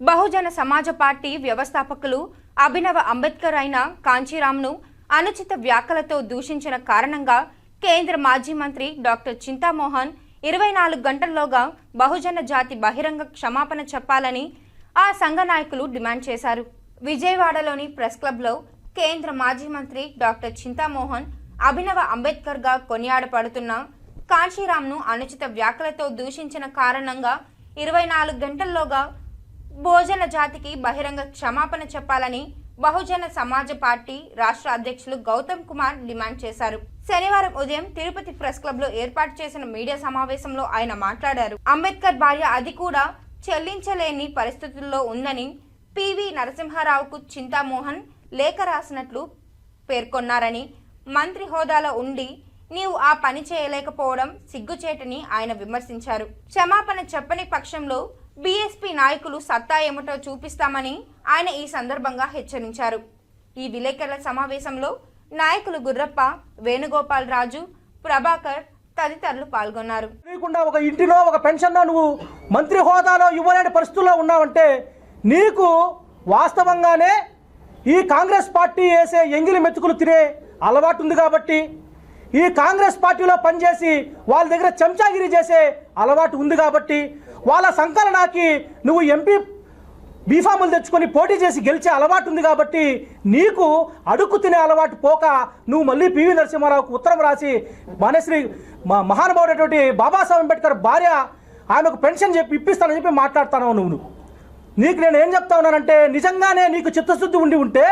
బహుజన సమాజ పార్టీ వ్యవస్థాపకులు అభినవ అంబేద్కర్ అయిన కాంచీరామ్ను అనుచిత వ్యాఖ్యలతో దూషించిన కారణంగా కేంద్ర మాజీ మంత్రి డాక్టర్ చింతామోహన్ ఇరవై నాలుగు గంటల్లోగా బహుజన జాతి బహిరంగ క్షమాపణ చెప్పాలని ఆ సంఘ నాయకులు డిమాండ్ చేశారు. విజయవాడలోని ప్రెస్ క్లబ్లో కేంద్ర మాజీ మంత్రి డాక్టర్ చింతామోహన్ అభినవ అంబేద్కర్గా కొనియాడపడుతున్న కాంచీరామ్ను అనుచిత వ్యాఖ్యలతో దూషించిన కారణంగా ఇరవై నాలుగు గంటల్లోగా భోజన జాతికి బహిరంగ క్షమాపణ చెప్పాలని బహుజన సమాజ పార్టీ రాష్ట్ర అధ్యక్షులు గౌతమ్ కుమార్ డిమాండ్ చేశారు. శనివారం ఉదయం తిరుపతి ప్రెస్ క్లబ్లో ఏర్పాటు చేసిన మీడియా సమావేశంలో ఆయన మాట్లాడారు. అంబేద్కర్ భార్య అది కూడా చెల్లించలేని పరిస్థితుల్లో ఉందని పివి నరసింహారావుకు చింతామోహన్ లేఖ రాసినట్లు పేర్కొన్నారని మంత్రి హోదాలో ఉండి నీవు ఆ పని చేయలేకపోవడం సిగ్గుచేటని ఆయన విమర్శించారు. క్షమాపణ చెప్పని పక్షంలో బీఎస్పీ నాయకులు సత్తా ఏమిటో చూపిస్తామని ఆయన ఈ సందర్భంగా హెచ్చరించారు. ఈ విలేకరుల సమావేశంలో నాయకులు గుర్రప్ప వేణుగోపాల్ రాజు ప్రభాకర్ తదితరులు పాల్గొన్నారు. లేకుండా ఒక ఇంటిలో ఒక పెన్షన్నో నువ్వు మంత్రి హోదాలో ఇవ్వలేని పరిస్థితుల్లో ఉన్నావంటే నీకు వాస్తవంగానే ఈ కాంగ్రెస్ పార్టీ వేసే ఎంగిలి మెతుకులు తినే అలవాటు ఉంది కాబట్టి ఈ కాంగ్రెస్ పార్టీలో పనిచేసి వాళ్ళ దగ్గర చెంచాగిరి చేసే అలవాటు ఉంది కాబట్టి వాళ్ళ సంకలనాకి నువ్వు ఎంపీ బీఫాములు తెచ్చుకొని పోటీ చేసి గెలిచే అలవాటు ఉంది కాబట్టి నీకు అడుక్కు తినే అలవాటు పోక నువ్వు మళ్ళీ పివి నరసింహారావుకు ఉత్తరం రాసి మానేశ్రీ మా మహానుభావుడైనటువంటి బాబాసాహెబ్ అంబేద్కర్ భార్య ఆమెకు పెన్షన్ చెప్పి ఇప్పిస్తానని చెప్పి మాట్లాడుతాను నువ్వు. నీకు నేను ఏం చెప్తా ఉన్నానంటే నిజంగానే నీకు చిత్తశుద్ధి ఉండి ఉంటే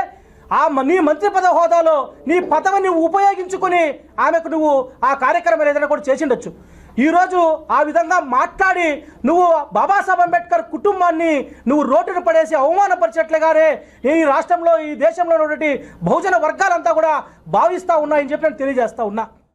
ఆ మ- నీ మంత్రి పద హోదాలో నీ పదవిని ఉపయోగించుకొని ఆమెకు నువ్వు ఆ కార్యక్రమం ఏదైనా కూడా చేసిండొచ్చు. ఈరోజు ఆ విధంగా మాట్లాడి నువ్వు బాబాసాహెబ్ అంబేద్కర్ కుటుంబాన్ని నువ్వు రోడ్డున పడేసి అవమానపరిచేట్లుగానే ఈ రాష్ట్రంలో ఈ దేశంలో ఉన్నటువంటి బహుజన వర్గాలంతా కూడా భావిస్తూ ఉన్నాయని చెప్పి నేను తెలియజేస్తా ఉన్నా.